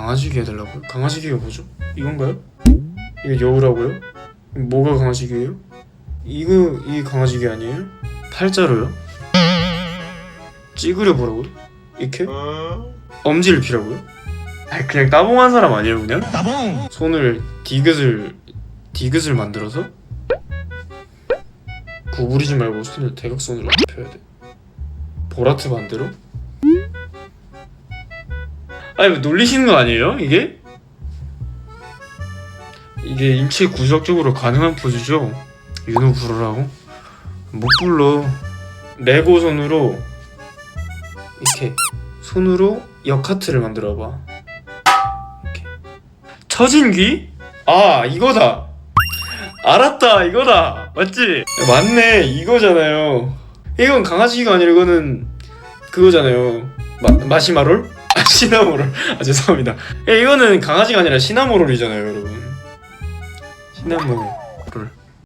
강아지 귀 해달라고요? 강아지 귀가 뭐죠? 이건가요? 이거 여우라고요? 뭐가 강아지 귀예요? 이거 이 강아지 귀 아니에요? 팔자로요? 찌그려 보라고요? 이렇게? 엄지를 피라고요? 아니 그냥 따봉한 사람 아니에요 그냥? 따봉 손을 디귿을 디귿을 만들어서 구부리지 말고 손을 대각선으로 펴야 돼. 보라트 반대로? 아니 뭐 놀리시는 거 아니에요? 이게? 이게 인체 구적적으로 가능한 포즈죠? 윤호 부르라고? 못 불러. 레고 손으로 이렇게 손으로 역하트를 만들어 봐. 이렇게. 처진 귀? 아 이거다. 알았다 이거다 맞지? 맞네 이거잖아요. 이건 강아지 귀가 아니라 이거는 그거잖아요. 마, 마시마롤? 아 시나모롤. 아 죄송합니다. 야, 이거는 강아지가 아니라 시나모롤이잖아요 여러분. 시나모롤.